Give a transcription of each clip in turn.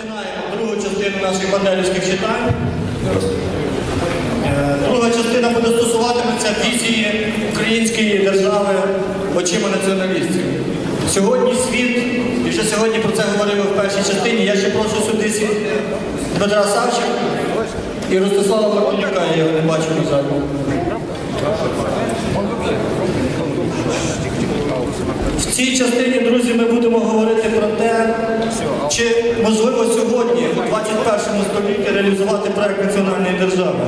Починаємо другу частину наших панелівських читань. Е, Друга частина буде стосуватиметься візії української держави очима націоналістів. Сьогодні світ, і вже сьогодні про це говорили в першій частині. Я ще прошу сюди світ Дмитра Савченка і Ростислава Марконюка, я його не бачу на залі. В цій частині, друзі, ми будемо говорити про те, чи можливо сьогодні, у 21 столітті, реалізувати проект національної держави.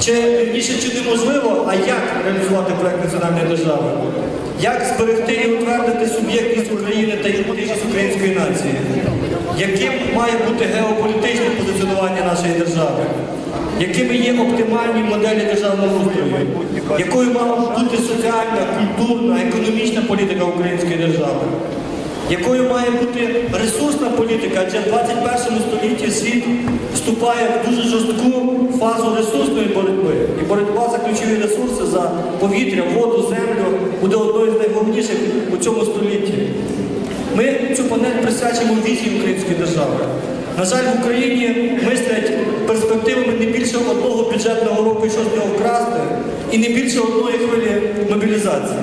Чи вірніше, чи неможливо, а як реалізувати проект національної держави? Як зберегти і утвердити суб'єктність України та ідентичність української нації? Яким має бути геополітичне позиціонування нашої держави? Якими є оптимальні моделі державного устрою? Якою мала бути соціальна, культурна, економічна політика української держави? Якою має бути ресурсна політика, адже в 21 столітті світ вступає в дуже жорстку фазу ресурсної боротьби. І боротьба за ключові ресурси за повітря, воду, землю буде одною з найголовніших у цьому столітті. Ми цю панель присвячимо візії української держави. На жаль, в Україні мислять перспективами не більше одного бюджетного року що з нього вкрасти, і не більше одної хвилі мобілізації.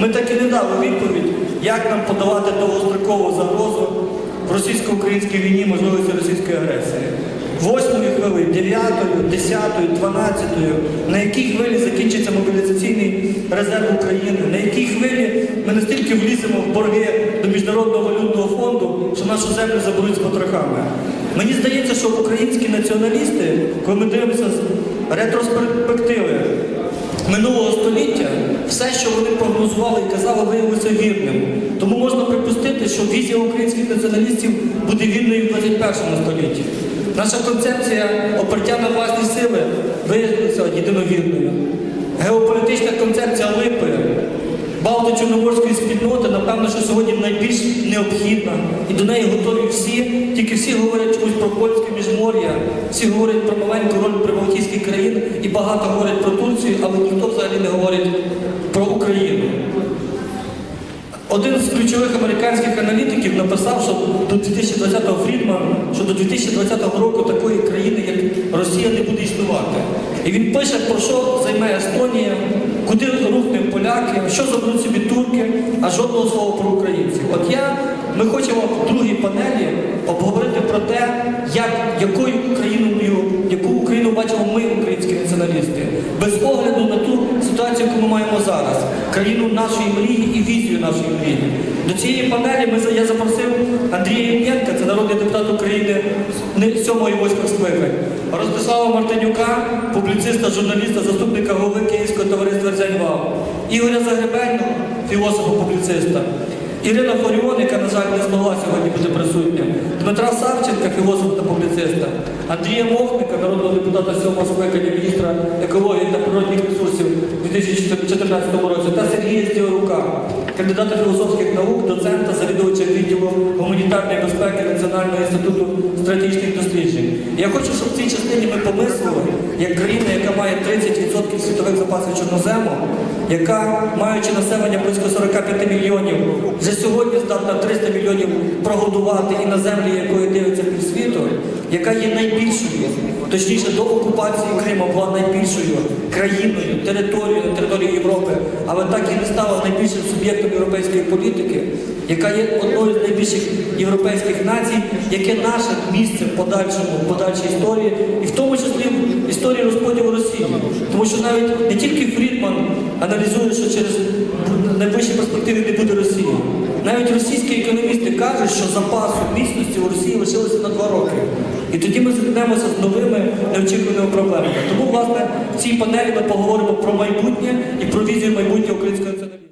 Ми так і не дали відповідь, як нам подавати довгострокову загрозу в російсько-українській війні можливості російської агресії. Восьмої хвили, дев'ятою, десятою, дванадцятою, на якій хвилі закінчиться мобілізаційний резерв України, на якій хвилі ми настільки вліземо в борги до Міжнародного валютного фонду, що нашу землю заберуть з потрохами. Мені здається, що українські націоналісти, коли ми дивимося з ретроспективи минулого все, що вони прогнозували і казали, виявилося вірним. Тому можна припустити, що візія українських націоналістів буде вірною в 21 столітті. Наша концепція опертя на власні сили виявилася єдиновірною. Геополітична концепція липи Балто-Чорноморської спільноти, напевно, що сьогодні найбільш необхідна, і до неї готові всі, тільки всі говорять чомусь про польське міжмор'я, всі говорять про маленьку роль прибалтійських країн і багато говорять про Турцію, але ніхто взагалі не говорить про Україну. Один з ключових американських аналітиків написав, що до 2020-го Фрідман, що до 2020 року такої країни, як Росія, не буде існувати. І він пише, про що займе Естонія, куди рухне поляки, що заберуть собі турки, а жодного слова про українців. От я, ми хочемо в другій панелі обговорити про те, як, якою Україною, яку Україну бачимо ми, українські націоналісти, без огляду на ту ситуацію, яку ми маємо зараз, країну нашої мрії і візію нашої мрії. До цієї панелі ми, я запросив Андрія Євгенка, це народний депутат України 7 і 8 скликань, Ростислава Мартинюка, публіциста, журналіста, заступника голови Київського товариства «Дзяньвал», Ігоря Загребельного, філософа-публіциста, Ірина Форіон, яка, на жаль, не змогла сьогодні бути присутня, Дмитра Савченка, філософа та публіциста, Андрія Мохника, народного депутата 7 скликання міністра екології та природних 2014 році, та Сергія Стіорука, кандидата філософських наук, доцента, завідувача відділу гуманітарної безпеки Національного інституту стратегічних досліджень. Я хочу, щоб в цій частині ми помислили, як країна, яка має 30% світових запасів чорнозему, яка, маючи населення близько 45 мільйонів, вже сьогодні здатна 300 мільйонів прогодувати і на землі, якої дивиться півсвіту, яка є найбільшою, точніше до окупації Криму була найбільшою країною, територією на території Європи, але так і не стала найбільшим суб'єктом європейської політики, яка є одною з найбільших європейських націй, яке наше місце в подальшому, в подальшій історії, і в тому числі в історії розподілу Росії. Тому що навіть не тільки Фрідман аналізує, що через найближчі перспективи не буде Росії. Навіть російські економісти кажуть, що запасу міцності у Росії лишилося на два роки. І тоді ми зіткнемося з новими неочікуваними проблемами. Тому, власне, в цій панелі ми поговоримо про майбутнє і про візію майбутнього українського націоналізму.